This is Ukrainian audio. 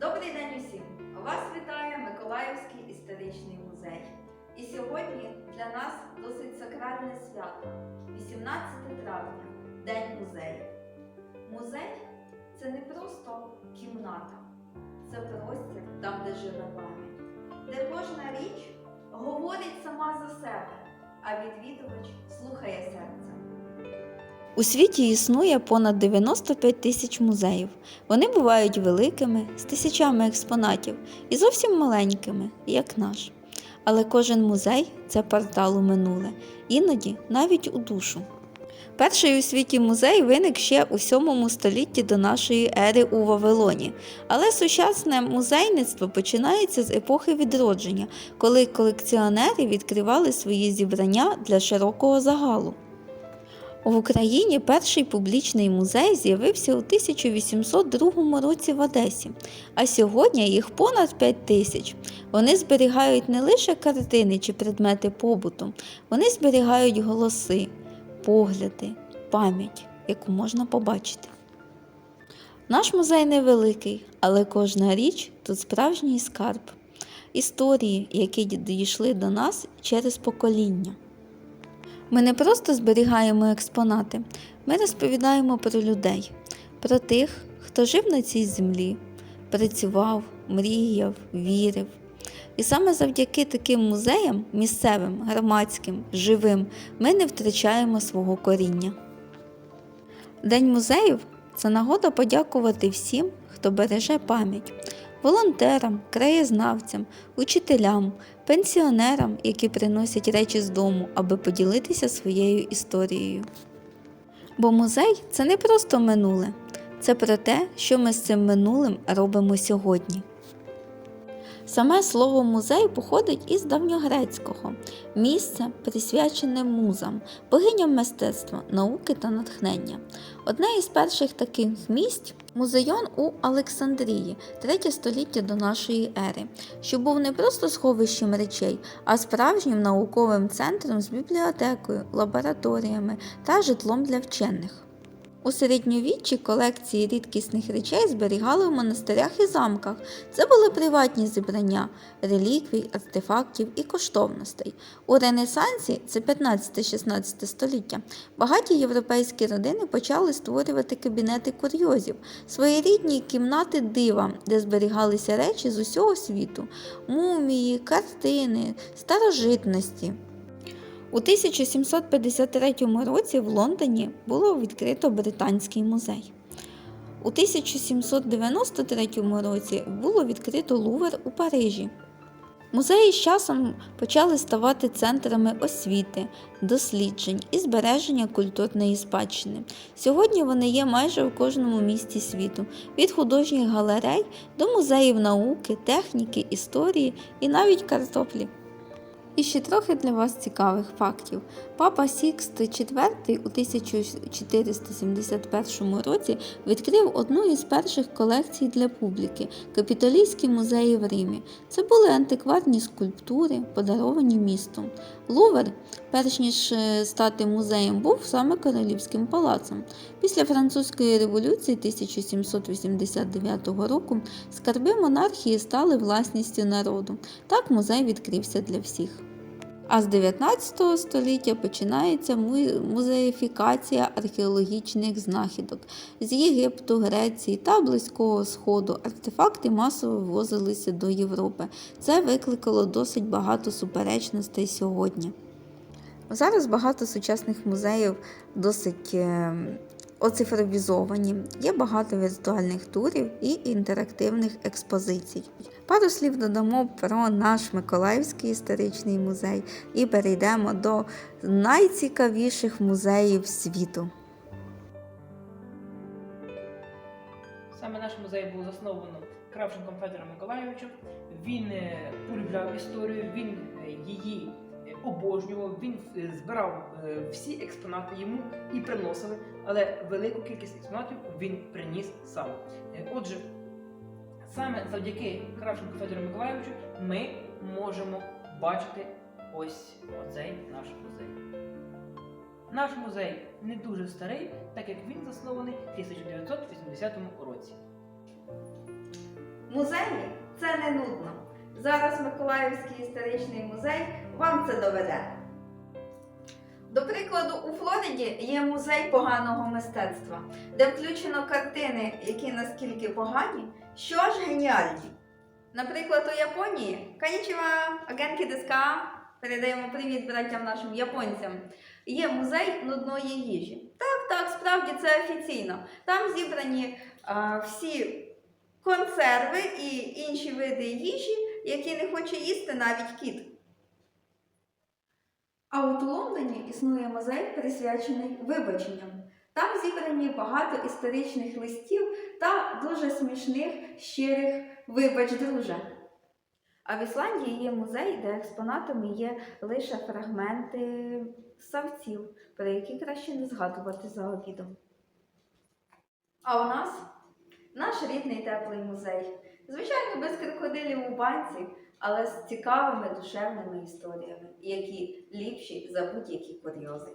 Добрий день усім! Вас вітає Миколаївський історичний музей. І сьогодні для нас досить сакральне свято 18 травня День музею. Музей це не просто кімната, це простір там, де живе пам'ять, де кожна річ говорить сама за себе, а відвідувач слухає серцем. У світі існує понад 95 тисяч музеїв. Вони бувають великими, з тисячами експонатів і зовсім маленькими, як наш. Але кожен музей це портал у минуле, іноді навіть у душу. Перший у світі музей виник ще у 7 столітті до нашої ери у Вавилоні. Але сучасне музейництво починається з епохи відродження, коли колекціонери відкривали свої зібрання для широкого загалу. В Україні перший публічний музей з'явився у 1802 році в Одесі, а сьогодні їх понад 5 тисяч. Вони зберігають не лише картини чи предмети побуту, вони зберігають голоси, погляди, пам'ять, яку можна побачити. Наш музей невеликий, але кожна річ тут справжній скарб, історії, які дійшли до нас через покоління. Ми не просто зберігаємо експонати, ми розповідаємо про людей, про тих, хто жив на цій землі, працював, мріяв, вірив. І саме завдяки таким музеям, місцевим, громадським, живим, ми не втрачаємо свого коріння. День музеїв це нагода подякувати всім, хто береже пам'ять, волонтерам, краєзнавцям, учителям, пенсіонерам, які приносять речі з дому, аби поділитися своєю історією. Бо музей це не просто минуле, це про те, що ми з цим минулим робимо сьогодні. Саме слово музей походить із давньогрецького місце, присвячене музам, богиням мистецтва, науки та натхнення. Одне із перших таких місць музейон у Олександрії, третє століття до нашої ери, що був не просто сховищем речей, а справжнім науковим центром з бібліотекою, лабораторіями та житлом для вчених. У середньовіччі колекції рідкісних речей зберігали в монастирях і замках. Це були приватні зібрання реліквій, артефактів і коштовностей. У Ренесансі, це 15-16 століття, багаті європейські родини почали створювати кабінети курйозів, своєрідні кімнати дива, де зберігалися речі з усього світу: мумії, картини, старожитності. У 1753 році в Лондоні було відкрито Британський музей. У 1793 році було відкрито Лувр у Парижі. Музеї з часом почали ставати центрами освіти, досліджень і збереження культурної спадщини. Сьогодні вони є майже у кожному місті світу, від художніх галерей до музеїв науки, техніки, історії і навіть картоплі. І ще трохи для вас цікавих фактів. Папа Сікст IV у 1471 році відкрив одну із перших колекцій для публіки Капітолійські музеї в Римі. Це були антикварні скульптури, подаровані містом. Лувр, перш ніж е, стати музеєм, був саме королівським палацом. Після французької революції 1789 року скарби монархії стали власністю народу. Так музей відкрився для всіх. А з 19 століття починається музеїфікація археологічних знахідок з Єгипту, Греції та Близького Сходу. Артефакти масово ввозилися до Європи. Це викликало досить багато суперечностей сьогодні. Зараз багато сучасних музеїв досить е, оцифровізовані, є багато віртуальних турів і інтерактивних експозицій. Пару слів додамо про наш Миколаївський історичний музей і перейдемо до найцікавіших музеїв світу. Саме наш музей був засновано Кравченком Федором Миколайовичем. Він е, полюбляв історію, він е, її обожнював, він е, збирав е, всі експонати йому і приносили, але велику кількість експонатів він приніс сам. Е, Отже, саме завдяки Кравченку Федору Миколайовичу ми можемо бачити ось оцей наш музей. Наш музей не дуже старий, так як він заснований в 1980 році. Музеї це не нудно. Зараз Миколаївський історичний музей вам це доведе. До прикладу, у Флориді є музей поганого мистецтва, де включено картини, які наскільки погані, що аж геніальні. Наприклад, у Японії Канічіва Агенкі Деска, передаємо привіт братям нашим японцям, є музей нудної їжі. Так, так, справді це офіційно. Там зібрані а, всі консерви і інші види їжі, які не хоче їсти навіть кіт. А от у Лондоні існує музей, присвячений вибаченням. Там зібрані багато історичних листів та дуже смішних, щирих вибач, друже. А в Ісландії є музей, де експонатами є лише фрагменти савців, про які краще не згадувати за обідом. А у нас наш рідний теплий музей. Звичайно, без крокодилів у банці, але з цікавими душевними історіями, які ліпші за будь-які курйози.